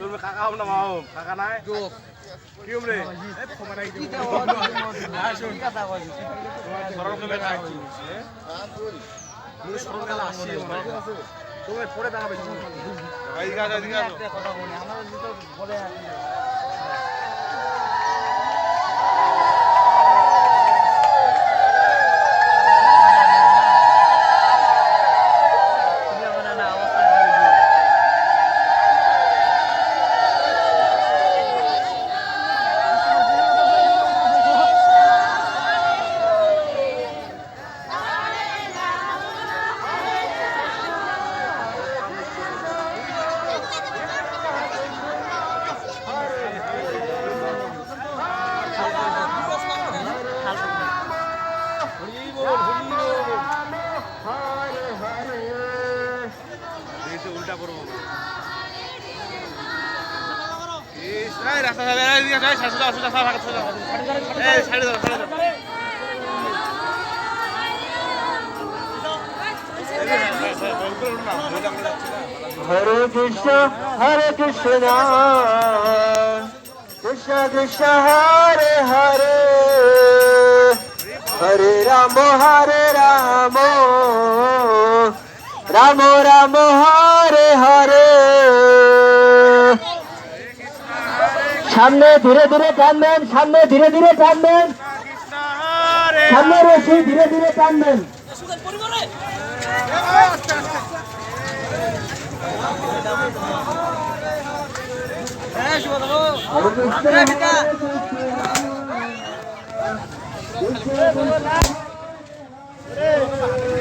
তুমি কাকা হম না মা হম? কাকা নাই? কি হম রে? সরল থাকছি সরল আসি। তুমি পরে দেখাবে আসো। আমরা যাচ্ছি না। হরে কৃষ্ণ হরে কৃষ্ণ। কৃষ্ণ কৃষ্ণ হরে হরে। হরে রাম হরে রাম। রাম রাম হরে হরে। সামনে ধীরে ধীরে টানবেন, সামনে ধীরে ধীরে টানবেন। সামনে রশি ধীরে ধীরে টানবেন। হরে কৃষ্ণ